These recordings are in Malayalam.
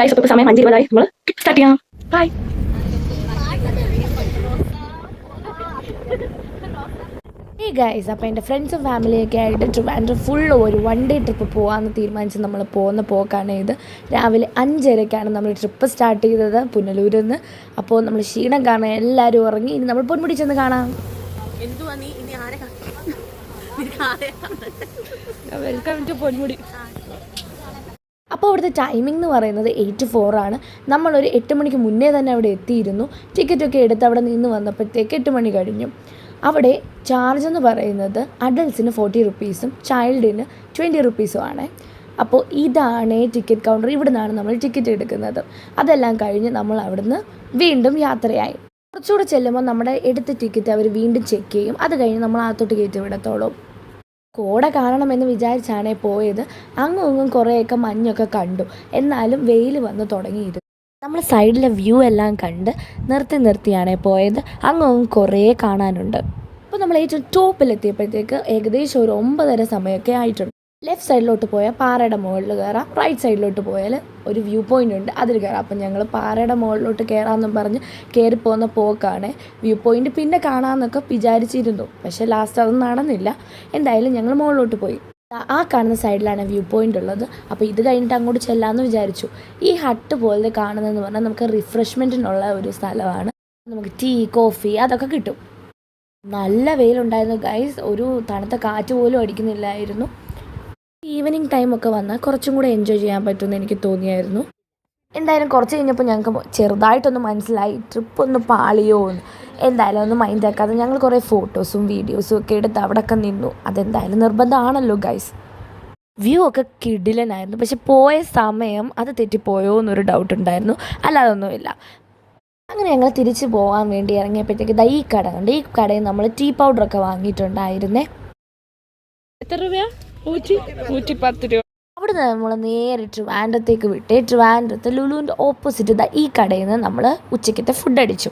ഗൈസ് ഇപ്പോൾ സമയം അഞ്ച് ഇരുപതായി നമ്മൾ സ്റ്റാർട്ട് ചെയ്യാം ബൈ ഈ ഗൈസ് അപ്പോൾ എന്റെ ഫ്രണ്ട്സും ഫാമിലിയൊക്കെ ആയിട്ട് ട്രിവാൻഡ്രം ഫുൾ ഒരു വൺ ഡേ ട്രിപ്പ് പോകാമെന്ന് തീരുമാനിച്ച് നമ്മൾ പോകുന്ന പോക്കാണ് ഇത്. രാവിലെ അഞ്ചരക്കാണ് നമ്മൾ ട്രിപ്പ് സ്റ്റാർട്ട് ചെയ്തത് പുനലൂരിൽ നിന്ന് അപ്പോൾ നമ്മൾ ക്ഷീണം കാണാൻ എല്ലാവരും ഉറങ്ങി. ഇനി നമ്മൾ പൊന്മുടി ചെന്ന് കാണാം. Welcome to Ponmudi. അപ്പോൾ അവിടുത്തെ ടൈമിംഗ് എന്ന് പറയുന്നത് എയ്റ്റ് ഫോർ ആണ്. നമ്മളൊരു എട്ട് മണിക്ക് മുന്നേ തന്നെ അവിടെ എത്തിയിരുന്നു. ടിക്കറ്റൊക്കെ എടുത്ത് അവിടെ നിന്ന് വന്നപ്പോഴത്തേക്ക് എട്ട് മണി കഴിഞ്ഞു. അവിടെ ചാർജ് എന്ന് പറയുന്നത് അഡൽസിന് ഫോർട്ടി റുപ്പീസും ചൈൽഡിന് ട്വന്റി റുപ്പീസും ആണ്. അപ്പോൾ ഇതാണ് ടിക്കറ്റ് കൗണ്ടർ ഇവിടെ നിന്നാണ് നമ്മൾ ടിക്കറ്റ് എടുക്കുന്നത്. അതെല്ലാം കഴിഞ്ഞ് നമ്മൾ അവിടുന്ന് വീണ്ടും യാത്രയായി. കുറച്ചുകൂടെ ചെല്ലുമ്പോൾ നമ്മുടെ എടുത്ത ടിക്കറ്റ് അവർ വീണ്ടും ചെക്ക് ചെയ്യും. അത് കഴിഞ്ഞ് നമ്മൾ അകത്തോട്ട് കയറ്റി വിടത്തോളൂ. കോട കാണണമെന്ന് വിചാരിച്ചാണ് പോയത്. അങ്ങും ഇങ്ങും കുറേയൊക്കെ മഞ്ഞൊക്കെ കണ്ടു. എന്നാലും വെയിൽ വന്ന് തുടങ്ങിയിരുന്നു. നമ്മൾ സൈഡിലെ വ്യൂ എല്ലാം കണ്ട് നിർത്തി നിർത്തിയാണ് പോയത്. അങ്ങും കുറേ കാണാനുണ്ട്. അപ്പോൾ നമ്മൾ ഏറ്റവും ടോപ്പിലെത്തിയപ്പോഴത്തേക്ക് ഏകദേശം ഒരു ഒമ്പതര സമയമൊക്കെ ആയിട്ടുണ്ട്. ലെഫ്റ്റ് സൈഡിലോട്ട് പോയാൽ പാറയുടെ മുകളിൽ കയറാം. റൈറ്റ് സൈഡിലോട്ട് പോയാൽ ഒരു വ്യൂ പോയിന്റ് ഉണ്ട്. അതിൽ കയറാം. അപ്പം ഞങ്ങൾ പാറയുടെ മുകളിലോട്ട് കയറാമെന്നും പറഞ്ഞ് കയറി പോകുന്ന പോക്കാണ് വ്യൂ പോയിന്റ് പിന്നെ കാണാമെന്നൊക്കെ വിചാരിച്ചിരുന്നു. പക്ഷേ ലാസ്റ്റ് അതൊന്നും നടന്നില്ല. എന്തായാലും ഞങ്ങൾ മുകളിലോട്ട് പോയി. ആ കാണുന്ന സൈഡിലാണ് വ്യൂ പോയിന്റ് ഉള്ളത്. അപ്പോൾ ഇത് കഴിഞ്ഞിട്ട് അങ്ങോട്ട് ചെല്ലാമെന്ന് വിചാരിച്ചു. ഈ ഹട്ട് പോലെ കാണുന്നതെന്ന് പറഞ്ഞാൽ നമുക്ക് റിഫ്രഷ്മെന്റിനുള്ള ഒരു സ്ഥലമാണ്. നമുക്ക് ടീ കോഫി അതൊക്കെ കിട്ടും. നല്ല വെയിലുണ്ടായിരുന്നു. ഗൈസ് ഒരു തണുത്ത കാറ്റ് പോലും അടിക്കുന്നില്ലായിരുന്നു. ഈവനിങ് ടൈമൊക്കെ വന്നാൽ കുറച്ചും കൂടെ എൻജോയ് ചെയ്യാൻ പറ്റുമെന്ന് എനിക്ക് തോന്നിയായിരുന്നു. എന്തായാലും കുറച്ച് കഴിഞ്ഞപ്പോൾ ഞങ്ങൾക്ക് ചെറുതായിട്ടൊന്ന് മനസ്സിലായി ട്രിപ്പ് ഒന്ന് പാളിയോ എന്ന്. എന്തായാലും ഒന്ന് മൈൻഡ് ആക്കാതെ ഞങ്ങൾ കുറേ ഫോട്ടോസും വീഡിയോസും ഒക്കെ എടുത്ത് അവിടെയൊക്കെ നിന്നു. അതെന്തായാലും നിർബന്ധമാണല്ലോ ഗൈസ് വ്യൂ ഒക്കെ കിടിലനായിരുന്നു. പക്ഷെ പോയ സമയം അത് തെറ്റിപ്പോയോ എന്നൊരു ഡൗട്ട് ഉണ്ടായിരുന്നു. അല്ലാതൊന്നുമില്ല അങ്ങനെ ഞങ്ങൾ തിരിച്ചു പോകാൻ വേണ്ടി ഇറങ്ങിയപ്പോഴത്തേക്ക് ദാ ഈ കട കണ്ട്. ഈ കടയിൽ നമ്മൾ ടീ പൗഡറൊക്കെ വാങ്ങിയിട്ടുണ്ടായിരുന്നേ. എത്ര രൂപയാ? രൂപ. അവിടെ നിന്ന് നമ്മൾ നേരെ ട്രിവാൻഡ്രത്തേക്ക് വിട്ട് ട്രിവാൻഡ്രത്ത് ലുലുവിന്റെ ഓപ്പോസിറ്റ് ഇതാ ഈ കടയിൽ നിന്ന് നമ്മൾ ഉച്ചയ്ക്കത്തെ ഫുഡ് അടിച്ചു.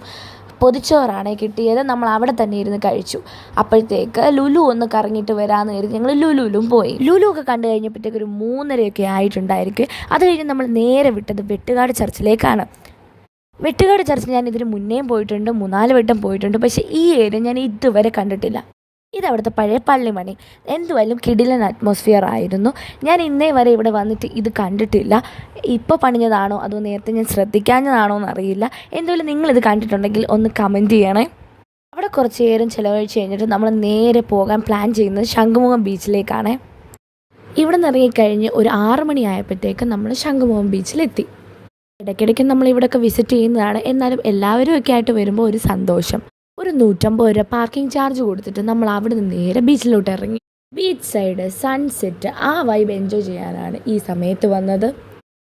പൊതിച്ചോറാണ് കിട്ടിയത്. നമ്മൾ അവിടെ തന്നെ ഇരുന്ന് കഴിച്ചു. അപ്പോഴത്തേക്ക് ലുലു ഒന്ന് കറങ്ങിയിട്ട് വരാമെന്ന് കരുതി ഞങ്ങൾ ലുലുവിലും പോയി. ലുലു ഒക്കെ കണ്ടു കഴിഞ്ഞപ്പോഴത്തേക്ക് ഒരു മൂന്നരയൊക്കെ ആയിട്ടുണ്ടായിരിക്കും. അത് കഴിഞ്ഞ് നമ്മൾ നേരെ വിട്ടത് വെട്ടുകാട് ചർച്ചിലേക്കാണ്. വെട്ടുകാട് ചർച്ചിൽ ഞാൻ ഇതിന് മുന്നേയും പോയിട്ടുണ്ട്. മൂന്നാൽ വട്ടം പോയിട്ടുണ്ട്. പക്ഷേ ഈ ഏരിയ ഞാൻ ഇതുവരെ കണ്ടിട്ടില്ല. ഇത് അവിടുത്തെ പഴയ പള്ളിമണി. എന്തുവായാലും കിടിലൻ അറ്റ്മോസ്ഫിയർ ആയിരുന്നു. ഞാൻ ഇന്നേ വരെ ഇവിടെ വന്നിട്ട് ഇത് കണ്ടിട്ടില്ല. ഇപ്പോൾ പണിഞ്ഞതാണോ? അതോ നേരത്തെ ഞാൻ ശ്രദ്ധിക്കാഞ്ഞതാണോ എന്നറിയില്ല. എന്തുവല്ല നിങ്ങളിത് കണ്ടിട്ടുണ്ടെങ്കിൽ ഒന്ന് കമന്റ് ചെയ്യണേ. അവിടെ കുറച്ച് നേരം ചിലവഴിച്ച് കഴിഞ്ഞിട്ട് നമ്മൾ നേരെ പോകാൻ പ്ലാൻ ചെയ്യുന്നത് ശംഖുമുഖം ബീച്ചിലേക്കാണ്. ഇവിടെ നിന്ന് ഇറങ്ങിക്കഴിഞ്ഞ് ഒരു ആറ് മണിയായപ്പോഴത്തേക്കും നമ്മൾ ശംഖുമുഖം ബീച്ചിലെത്തി. ഇടയ്ക്കിടയ്ക്ക് നമ്മൾ ഇവിടെയൊക്കെ വിസിറ്റ് ചെയ്യുന്നതാണ്. എന്നാലും എല്ലാവരും ഒക്കെ ആയിട്ട് വരുമ്പോൾ ഒരു സന്തോഷം. ഒരു നൂറ്റമ്പത് രൂപ പാർക്കിംഗ് ചാർജ് കൊടുത്തിട്ട് നമ്മൾ അവിടെ നിന്ന് നേരെ ബീച്ചിലോട്ട് ഇറങ്ങി. ബീച്ച് സൈഡ് സൺസെറ്റ് ആ വൈബ് എൻജോയ് ചെയ്യാനാണ് ഈ സമയത്ത് വന്നത്.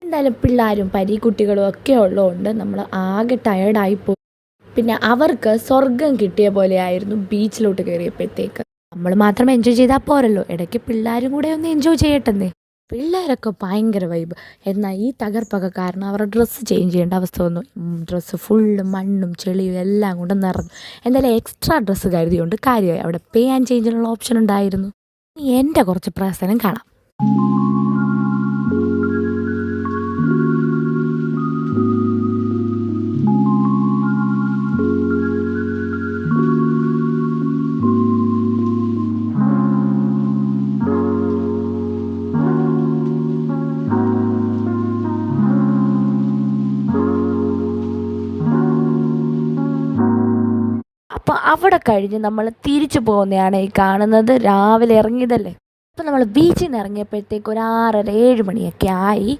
എന്തായാലും പിള്ളേരും പരീക്കുട്ടികളും ഒക്കെ ഉള്ളതുകൊണ്ട് നമ്മൾ ആകെ ടയേർഡായിപ്പോയി പിന്നെ അവർക്ക് സ്വർഗം കിട്ടിയ പോലെയായിരുന്നു ബീച്ചിലോട്ട് കയറിയപ്പോഴത്തേക്ക് നമ്മൾ മാത്രം എൻജോയ് ചെയ്താൽ പോരല്ലോ. ഇടയ്ക്ക് പിള്ളേരും കൂടെ ഒന്ന് എൻജോയ് ചെയ്യട്ടെന്നേ. പിള്ളേരൊക്കെ ഭയങ്കര വൈബ് എന്നാൽ ഈ തകർപ്പൊക്കെ കാരണം അവരുടെ ഡ്രസ്സ് ചേഞ്ച് ചെയ്യേണ്ട അവസ്ഥ വന്നു. ഡ്രസ്സ് ഫുള്ള് മണ്ണും ചെളിയും എല്ലാം കൊണ്ട് നിറഞ്ഞു. എന്തായാലും എക്സ്ട്രാ ഡ്രസ്സ് കരുതിയുകൊണ്ട് കാര്യമായി. അവിടെ പേ ആൻഡ് ചേഞ്ചിനുള്ള ഓപ്ഷൻ ഉണ്ടായിരുന്നു. എന്റെ കുറച്ച് പ്രസനം കാണാം. അപ്പോൾ അവിടെ കഴിഞ്ഞ് നമ്മൾ തിരിച്ചു പോകുന്നതാണ് ഈ കാണുന്നത്. രാവിലെ ഇറങ്ങിയതല്ലേ? അപ്പോൾ നമ്മൾ ബീച്ചിൽ നിന്ന് ഇറങ്ങിയപ്പോഴത്തേക്ക് ഒരു ആറര ഏഴ് മണിയൊക്കെ ആയി.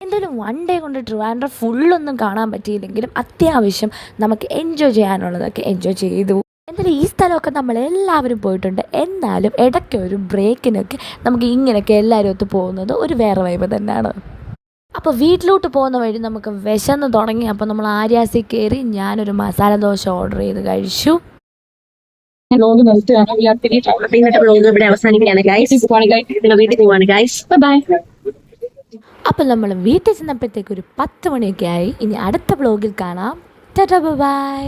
എന്തായാലും വൺ ഡേ കൊണ്ട് ട്രിവാൻഡ്രം ഫുള്ളൊന്നും കാണാൻ പറ്റിയില്ലെങ്കിലും അത്യാവശ്യം നമുക്ക് എൻജോയ് ചെയ്യാനുള്ളതൊക്കെ എൻജോയ് ചെയ്തു. എന്തായാലും ഈ സ്ഥലമൊക്കെ നമ്മൾ എല്ലാവരും പോയിട്ടുണ്ട്. എന്നാലും ഇടയ്ക്ക് ഒരു ബ്രേക്കിനൊക്കെ നമുക്ക് ഇങ്ങനെയൊക്കെ എല്ലാവരും ഒത്ത് പോകുന്നത് ഒരു വേറെ വൈബ് തന്നെയാണ്. അപ്പോൾ വീട്ടിലോട്ട് പോകുന്ന വഴി നമുക്ക് വിശന്ന് തുടങ്ങി. അപ്പോൾ നമ്മൾ ആര്യാസി കയറി ഞാനൊരു മസാല ദോശ ഓർഡർ ചെയ്ത് കഴിച്ചു. വ്ലോഗ് നിർത്തുകയാണ്. ഇന്നത്തെ ബ്ലോഗ് ഇവിടെ അവസാനിക്കുകയാണ് ഗൈസ് പിന്നെ വീട്ടിൽ പോവാണ് ഗൈസ് ബൈ. അപ്പോൾ നമ്മൾ വീട്ടിൽ ചെന്നപ്പോഴത്തേക്ക് ഒരു പത്ത് മണിയൊക്കെ ആയി. ഇനി അടുത്ത ബ്ലോഗിൽ കാണാം. Tata bye